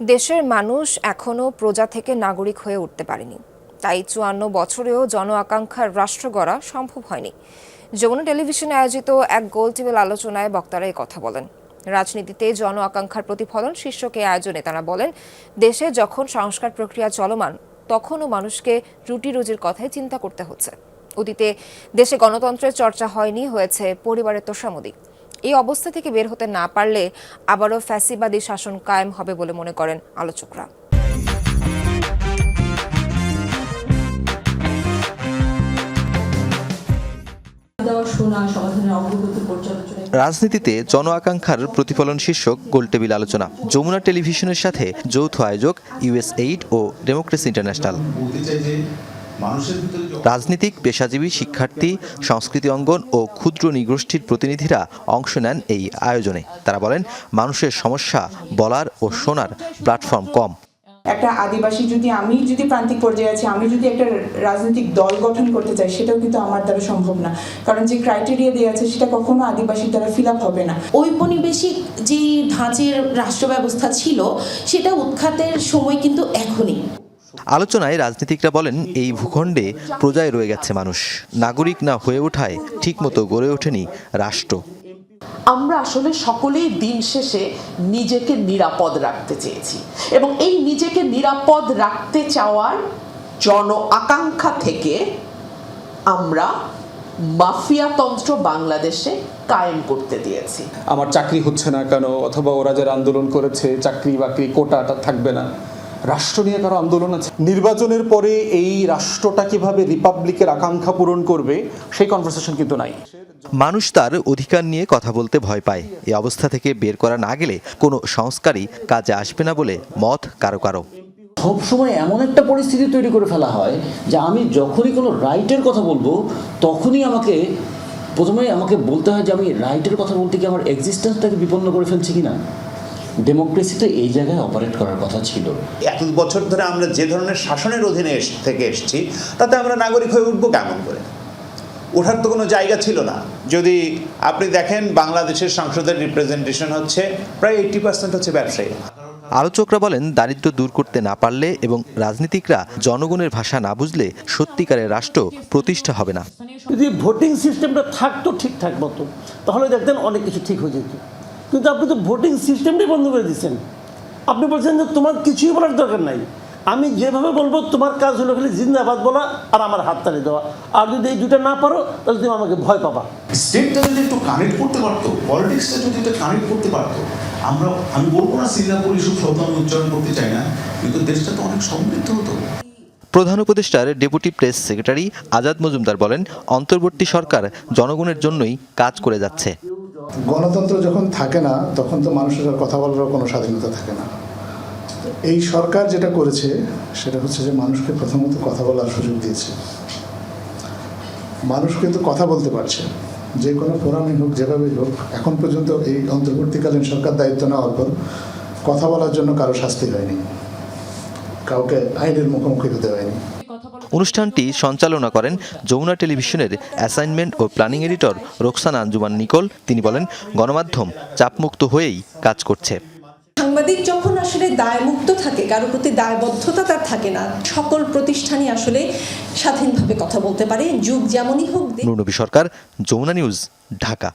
দেশের মানুষ এখনও প্রজা থেকে নাগরিক হয়ে উঠতে পারেনি। তাই চুয়ান্ন বছরেও জন আকাঙ্ক্ষার রাষ্ট্র গড়া সম্ভব হয়নি। যমুনা টেলিভিশনে আয়োজিত এক গোল টেবিল আলোচনায় বক্তারা এই কথা বলেন। রাজনীতিতে জন আকাঙ্ক্ষার প্রতিফলন শীর্ষক আয়োজনে তারা বলেন, দেশে যখন সংস্কার প্রক্রিয়া চলমান, তখনও মানুষকে রুটি রুজির কথাই চিন্তা করতে হচ্ছে। অতীতে দেশে গণতন্ত্রের চর্চা হয়নি, হয়েছে পরিবারের তোষামোদী। এই অবস্থা থেকে বের হতে না পারলে আবারও ফ্যাসিবাদী শাসন কায়েম হবে বলে মনে করেন আলোচকরা। রাজনীতিতে জন আকাঙ্ক্ষার প্রতিফলন শীর্ষক গোলটেবিল আলোচনা। যমুনা টেলিভিশনের সাথে যৌথ আয়োজক ইউএস এইড ও ডেমোক্রেসি ইন্টারন্যাশনাল। রাজনীতিক পেশাজীবী শিক্ষার্থী সংস্কৃতি অঙ্গন ও ক্ষুদ্র নিগোষ্ঠীর প্রতিনিধিরা অংশ নেন এই আয়োজনে। তারা বলেন মানুষের সমস্যা বলার ও শোনার প্ল্যাটফর্ম কম। একটা আদিবাসী যদি আমি যদি প্রান্তিক পর্যায়ে আছি আমি যদি একটা রাজনৈতিক দল গঠন করতে চাই সেটাও কিন্তু আমার দ্বারা সম্ভব না। কারণ যে ক্রাইটেরিয়া দেওয়া আছে সেটা কখনো আদিবাসীর দ্বারা ফিল আপ হবে না। ঔপনিবেশিক যে ধাঁচের রাষ্ট্র ব্যবস্থা ছিল সেটা উৎখাতের সময় কিন্তু এখনই। আলোচনায় রাজনীতিকরা বলেন এই ভূখণ্ডে প্রজায় রয়ে গেছে মানুষ। নাগরিক না হয়ে ওঠায় ঠিকমতো গড়ে ওঠেনি রাষ্ট্র। আমরা আসলে সকলেই দিন শেষে নিজেকে নিরাপদ রাখতে চেয়েছি এবং এই নিজেকে নিরাপদ রাখতে চাওয়ার জন আকাঙ্ক্ষা থেকে আমরা মাফিয়াতন্ত্র বাংলাদেশে কায়েম করতে দিয়েছি। আমার চাকরি হচ্ছে না কেন? অথবা ওরা যারা আন্দোলন করেছে চাকরি বাকরি কোটাটা থাকবে না। রাষ্ট্র নিয়ে কারও আন্দোলন আছে? নির্বাচনের পরে এই রাষ্ট্রটা কীভাবে রিপাবলিকের আকাঙ্ক্ষা পূরণ করবে সেই কনভারসেশন কিন্তু নাই। মানুষ তার অধিকার নিয়ে কথা বলতে ভয় পায়। এই অবস্থা থেকে বের করা না গেলে কোনো সংস্কারই কাজে আসবে না বলে মত কারও কারও। সব সময় এমন একটা পরিস্থিতি তৈরি করে ফেলা হয় যে আমি যখনই কোনো রাইটের কথা বলব তখনই আমাকে প্রথমে আমাকে বলতে হয় যে আমি রাইটের কথা বলতে কি আমার এক্সিস্টেন্সটাকে বিপন্ন করে ফেলছি কিনা। ডেমোক্রেসিতে এই জায়গায় অপারেট করার কথা ছিল। এত বছর ধরে আমরা যে ধরনের শাসনের অধীনে থেকে এসেছি তাতে আমরা নাগরিক হয়ে উঠবো কেমন করে? ওঠার তো কোনো জায়গা ছিল না। যদি আপনি দেখেন বাংলাদেশের সংসদের রিপ্রেজেন্টেশন হচ্ছে প্রায় এইটি পার্সেন্ট হচ্ছে ব্যবসায়ী। আলোচকরা বলেন দারিদ্র্য দূর করতে না পারলে এবং রাজনীতিকরা জনগণের ভাষা না বুঝলে সত্যিকারের রাষ্ট্র প্রতিষ্ঠা হবে না। যদি ভোটিং সিস্টেমটা থাকতো ঠিকঠাক মতো তাহলে দেখতেন অনেক কিছু ঠিক হয়ে যেত। কিন্তু আপনি তো ভোটিং সিস্টেমটাই বন্ধ করে দিচ্ছেন আপনি বলছেন যে তোমার কিছুই বলার দরকার নাই। আমি যেভাবে বলব তোমার কাজ হলো খালি জিন্দাবাদ বলা আর আমার হাততালি দেওয়া। আর যদি এই দুটো না পারো তাহলে তুমি আমাকে ভয় পাবা। স্টেটটা যদি একটু কানেক্ট করতে পারতো পলিটিক্সটা যদি একটু কানেক্ট করতে পারতো আমরা আমি বলব না সিঙ্গাপুর এসব শব্দ আমি উচ্চারণ করতে চাই না কিন্তু দেশটা তো অনেক সমৃদ্ধ হতো। প্রধান উপদেষ্টার deputy press secretary Azad Majumdar বলেন অন্তর্বর্তী সরকার জনগণের জন্যই কাজ করে যাচ্ছে। গণতন্ত্র যখন থাকে না, তখন তো মানুষের আর কথা বলারও কোনো স্বাধীনতা থাকে না। এই সরকার যেটা করেছে, সেটা হচ্ছে যে মানুষকে প্রথমত কথা বলার সুযোগ দিয়েছে। মানুষ কিন্তু কথা বলতে পারছে। যে কোনো ফোরামই হোক, যেভাবেই হোক, এখন পর্যন্ত এই অন্তর্বর্তীকালীন সরকার দায়িত্ব নেওয়ার পর কথা বলার জন্য কারও শাস্তি হয়নি। কাউকে আইনের মুখোমুখি হতে হয়নি। অনুষ্ঠানটি সঞ্চালনা করেন যমুনা টেলিভিশনের অ্যাসাইনমেন্ট ও planning editor Roksana Anjuman Nicole. তিনি বলেন গণমাধ্যম চাপমুক্ত হয়েই কাজ করছে। সাংবাদিক যখন আসলে দায়মুক্ত থাকে কারোর প্রতি দায়বদ্ধতা তার থাকে না। সকল প্রতিষ্ঠানই আসলে স্বাধীনভাবে কথা বলতে পারে। যুগ যেমনই হোক নুরনবী সরকার যমুনা নিউজ ঢাকা।